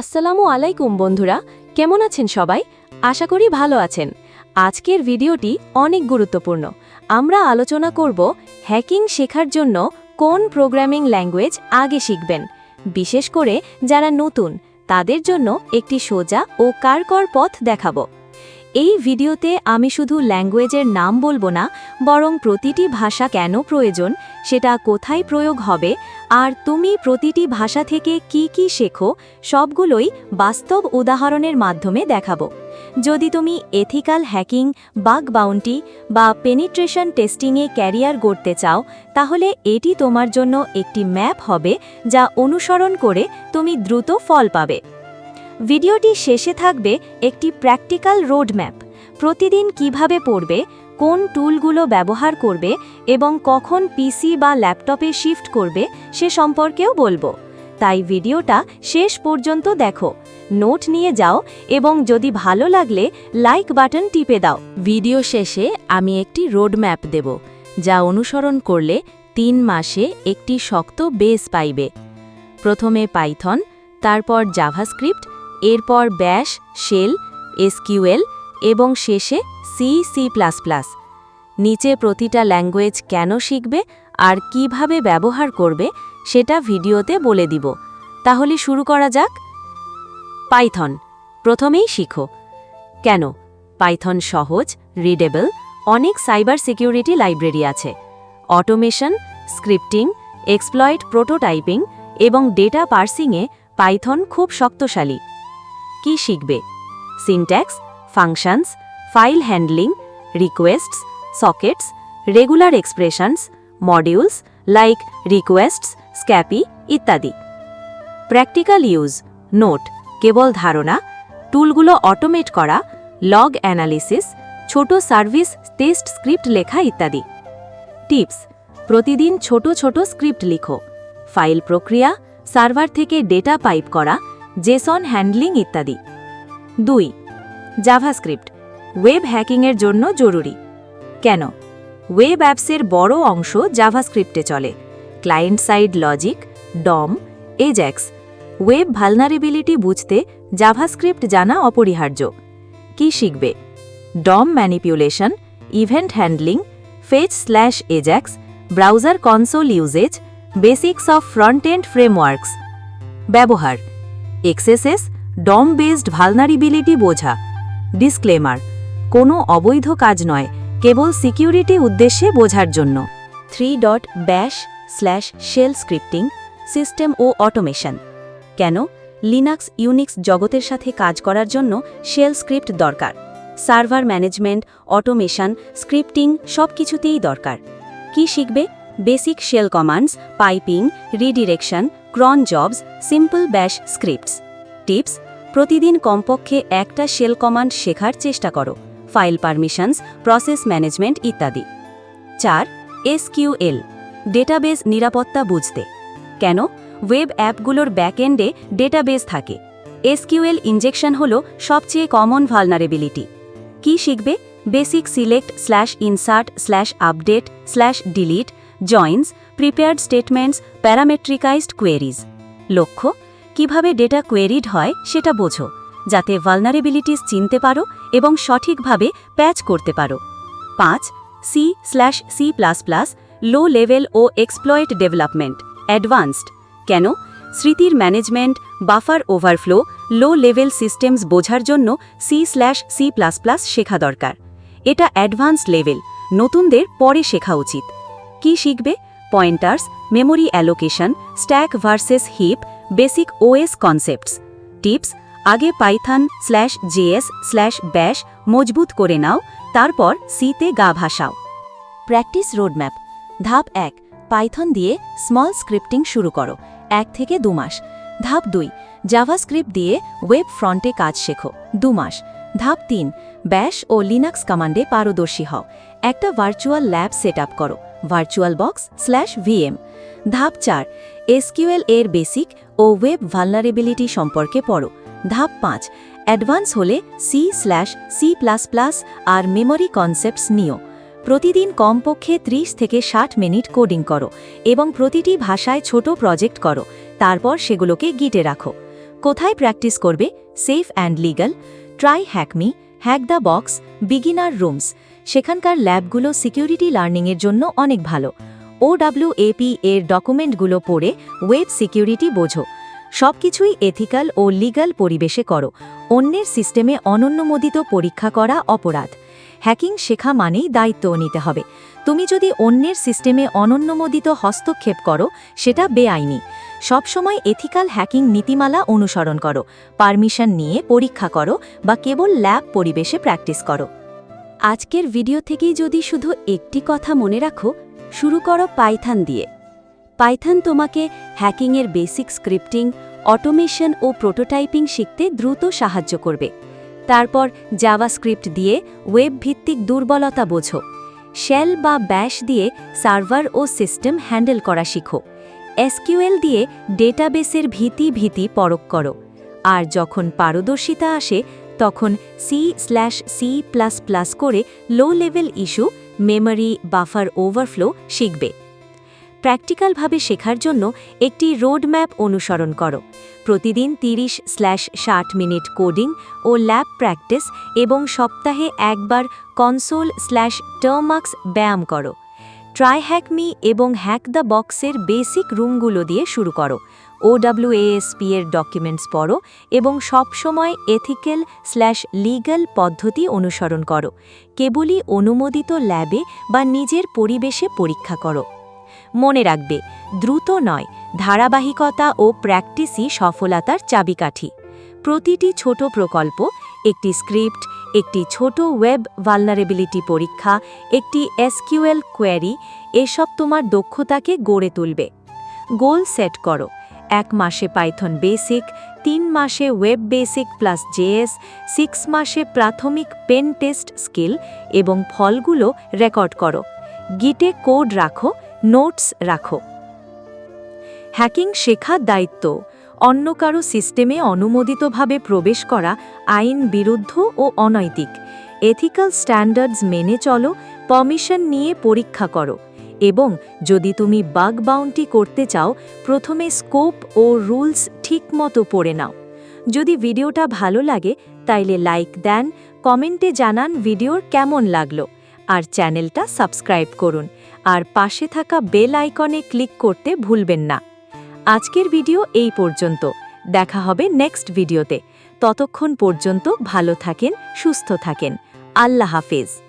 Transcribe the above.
আসসালামু আলাইকুম, বন্ধুরা। কেমন আছেন সবাই? আশা করি ভালো আছেন। আজকের ভিডিওটি অনেক গুরুত্বপূর্ণ। আমরা আলোচনা করব হ্যাকিং শেখার জন্য কোন প্রোগ্রামিং ল্যাঙ্গুয়েজ আগে শিখবেন। বিশেষ করে যারা নতুন, তাদের জন্য একটি সোজা ও কারকর পথ দেখাবো। এই ভিডিওতে আমি শুধু ল্যাঙ্গুয়েজের নাম বলব না, বরং প্রতিটি ভাষা কেন প্রয়োজন, সেটা কোথায় প্রয়োগ হবে, আর তুমি প্রতিটি ভাষা থেকে কি কি শেখো, সবগুলোই বাস্তব উদাহরণের মাধ্যমে দেখাবো। যদি তুমি এথিক্যাল হ্যাকিং বাগ বাউন্টি বা পেনিট্রেশন টেস্টিংয়ে ক্যারিয়ার গড়তে চাও, তাহলে এটি তোমার জন্য একটি ম্যাপ হবে যা অনুসরণ করে তুমি দ্রুত ফল পাবে। ভিডিওটি শেষে থাকবে একটি প্র্যাকটিক্যাল রোডম্যাপ। প্রতিদিন কীভাবে পড়বে, কোন টুলগুলো ব্যবহার করবে এবং কখন পিসি বা ল্যাপটপে শিফট করবে সে সম্পর্কেও বলব। তাই ভিডিওটা শেষ পর্যন্ত দেখো, নোট নিয়ে যাও এবং যদি ভালো লাগলে লাইক বাটন টিপে দাও। ভিডিও শেষে আমি একটি রোডম্যাপ দেব, যা অনুসরণ করলে তিন মাসে একটি শক্ত বেস পাইবে। প্রথমে পাইথন, তারপর জাভাস্ক্রিপ্ট এরপর ব্যাশ শেল এসকিউএল এবং শেষে সি সি প্লাস প্লাস নিচে প্রতিটা ল্যাঙ্গুয়েজ কেন শিখবে আর কীভাবে ব্যবহার করবে সেটা ভিডিওতে বলে দিব। তাহলে শুরু করা যাক। পাইথন, প্রথমেই শিখো। কেন? পাইথন সহজ রিডেবল অনেক সাইবার সিকিউরিটি লাইব্রেরি আছে। অটোমেশন স্ক্রিপ্টিং এক্সপ্লয়েড প্রোটোটাইপিং এবং ডেটা পার্সিংয়ে পাইথন খুব শক্তশালী। কি শিখবে? Syntax functions file handling requests sockets regular expressions modules like requests scapy ইত্যাদি। প্র্যাকটিক্যাল ইউজ নোট কেবল ধারণা টুলগুলো অটোমেট করা লগ অ্যানালিসিস ছোট সার্ভিস টেস্ট স্ক্রিপ্ট লেখা ইত্যাদি। টিপস প্রতিদিন ছোট ছোট স্ক্রিপ্ট লিখো। ফাইল প্রক্রিয়া সার্ভার থেকে ডেটা পাইপ করা জেসন হ্যান্ডলিং ইত্যাদি। দুই, জাভাস্ক্রিপ্ট। ওয়েব হ্যাকিংয়ের জন্য জরুরি। কেন? ওয়েব অ্যাপসের বড় অংশ জাভাস্ক্রিপ্টে চলে। Client side logic, DOM AJAX web vulnerability বুঝতে জাভাস্ক্রিপ্ট জানা অপরিহার্য। কি শিখবে? DOM manipulation, event handling fetch slash AJAX browser console usage, basics of front end frameworks. ব্যবহার। এক্সেসেস ডম বেসড ভালনারিবিলিটি বোঝা। ডিসক্লেমার, কোনো অবৈধ কাজ নয়, কেবল সিকিউরিটি উদ্দেশ্যে বোঝার জন্য। Three dot bash slash shell scripting system ও অটোমেশন কেন? লিনাক্স ইউনিক্স জগতের সাথে কাজ করার জন্য শেল স্ক্রিপ্ট দরকার। সার্ভার ম্যানেজমেন্ট, অটোমেশন, স্ক্রিপ্টিং সব কিছুতেই দরকার। কি শিখবে? Basic shell commands piping redirection cron jobs, simple bash scripts. Tips, প্রতিদিন কমপক্ষে একটা শেল কমান্ড শেখার চেষ্টা করো, ফাইল পারমিশনস, প্রসেস ম্যানেজমেন্ট ইত্যাদি। চার, এসকিউএল, ডেটাবেস নিরাপত্তা বুঝতে। কেন? ওয়েব অ্যাপগুলোর ব্যাকএন্ডে ডেটাবেস থাকে। এসকিউএল ইনজেকশন হল সবচেয়ে কমন ভালনারেবিলিটি। কি শিখবে? Basic select slash insert slash update slash delete joins prepared statements parametrized queries লক্ষ্য, কীভাবে ডেটা কোয়েরিড হয় সেটা বোঝো, যাতে ভালনারেবিলিটিস চিনতে পারো এবং সঠিকভাবে প্যাচ করতে পারো। পাঁচ C slash C plus plus low level ও এক্সপ্লয়েট ডেভেলপমেন্ট অ্যাডভান্সড কেন স্মৃতির management buffer overflow low level systems বোঝার জন্য C slash C plus plus শেখা দরকার। এটা অ্যাডভান্সড লেভেল নতুনদের পরে শেখা উচিত। কি শিখবে? Pointers memory allocation stack versus heap basic OS concepts tips আগে Python slash JS slash bash মজবুত করে নাও, তারপর সিতে গা ভাসাও। প্র্যাকটিস রোডম্যাপ ধাপ এক পাইথন দিয়ে স্মল স্ক্রিপ্টিং শুরু করো, এক থেকে দু মাস। ধাপ দুই জাভাস্ক্রিপ্ট দিয়ে ওয়েব ফ্রন্টে কাজ শেখো, দু মাস। ধাপ তিন, ব্যাশ ও লিনাক্স কমান্ডে পারদর্শী হও। একটা ভার্চুয়াল ল্যাব সেট আপ করো ভার্চুয়াল বক্স স্ল্যাশ ভিএম ধাপ চার, এসকিউএল এর বেসিক ও ওয়েব ভালনারেবিলিটি সম্পর্কে পড়ো। ধাপ পাঁচ অ্যাডভান্স হলে C slash C plus plus আর মেমোরি কনসেপ্টস নিও। প্রতিদিন কমপক্ষে 30 থেকে ষাট মিনিট কোডিং করো এবং প্রতিটি ভাষায় ছোট প্রজেক্ট করো, তারপর সেগুলোকে গিটে রাখো। কোথায় প্র্যাকটিস করবে? Safe and legal try hack me hack the box beginner rooms সেখানকার ল্যাবগুলো সিকিউরিটি লার্নিংয়ের জন্য অনেক ভালো। ওডাব্লিউএপি এর ডকুমেন্টগুলো পড়ে ওয়েব সিকিউরিটি বোঝো। সব কিছুই এথিক্যাল ও লিগাল পরিবেশে করো। অন্যের সিস্টেমে অনন্যমোদিত পরীক্ষা করা অপরাধ। হ্যাকিং শেখা মানেই দায়িত্ব নিতে হবে। তুমি যদি অন্যের সিস্টেমে অনন্যমোদিত হস্তক্ষেপ করো, সেটা বেআইনি। সবসময় এথিক্যাল হ্যাকিং নীতিমালা অনুসরণ করো, পারমিশন নিয়ে পরীক্ষা করো বা কেবল ল্যাব পরিবেশে প্র্যাকটিস করো। আজকের ভিডিও থেকেই যদি শুধু একটি কথা মনে রাখো, শুরু করো পাইথান দিয়ে। পাইথান তোমাকে হ্যাকিংয়ের বেসিক স্ক্রিপ্টিং, অটোমেশন ও প্রোটোটাইপিং শিখতে দ্রুত সাহায্য করবে। তারপর জাভাস্ক্রিপ্ট দিয়ে ওয়েব ভিত্তিক দুর্বলতা বোঝো। শেল বা ব্যাশ দিয়ে সার্ভার ও সিস্টেম হ্যান্ডেল করা শিখো। এসকিউএল দিয়ে ডেটাবেসের ভীতি ভীতি পরক করো। আর যখন পারদর্শিতা আসে, তখন C slash C plus plus করে low level issue memory buffer overflow শিখবে। প্র্যাকটিক্যালভাবে শেখার জন্য একটি রোডম্যাপ অনুসরণ করো। প্রতিদিন তিরিশ স্ল্যাশ ষাট মিনিট কোডিং ও ল্যাব প্র্যাকটিস এবং সপ্তাহে একবার কনসোল স্ল্যাশ টার্মাক্স ব্যায়াম করো। ট্রাই হ্যাক মি এবং হ্যাক দ্য বক্সের বেসিক রুমগুলো দিয়ে শুরু করো। ওডাব্লিউএএসপি এর ডকুমেন্টস পড়ো এবং সবসময় এথিক্যাল স্ল্যাশ লিগ্যাল পদ্ধতি অনুসরণ করো। কেবলই অনুমোদিত ল্যাবে বা নিজের পরিবেশে পরীক্ষা করো। মনে রাখবে, দ্রুত নয়, ধারাবাহিকতা ও প্র্যাকটিসই সফলতার চাবিকাঠি। প্রতিটি ছোট প্রকল্প, একটি স্ক্রিপ্ট, একটি ছোট ওয়েব ভালনারেবিলিটি পরীক্ষা, একটি এসকিউএল কোয়ারি, এসব তোমার দক্ষতাকে গড়ে তুলবে। গোল সেট করো, এক মাসে পাইথন বেসিক, তিন মাসে web basic plus JS, six মাসে প্রাথমিক পেন টেস্ট স্কিল এবং ফলগুলো রেকর্ড করো। গিটে কোড রাখো নোটস রাখো। হ্যাকিং শেখার দায়িত্ব, অন্য কারও সিস্টেমে অনুমোদিতভাবে প্রবেশ করা আইন বিরুদ্ধ ও অনৈতিক। এথিক্যাল স্ট্যান্ডার্ডস মেনে চলো, পারমিশন নিয়ে পরীক্ষা করো এবং যদি তুমি বাগ বাউন্টি করতে চাও, প্রথমে স্কোপ ও রুলস ঠিকমতো পড়ে নাও। যদি ভিডিওটা ভালো লাগে, তাইলে লাইক দেন, কমেন্টে জানান ভিডিওর কেমন লাগল। আর চ্যানেলটা সাবস্ক্রাইব করুন। আর পাশে থাকা বেল আইকনে ক্লিক করতে ভুলবেন না। আজকের ভিডিও এই পর্যন্ত। দেখা হবে নেক্সট ভিডিওতে। ততক্ষণ পর্যন্ত ভালো থাকেন, সুস্থ থাকেন। আল্লাহ হাফেজ।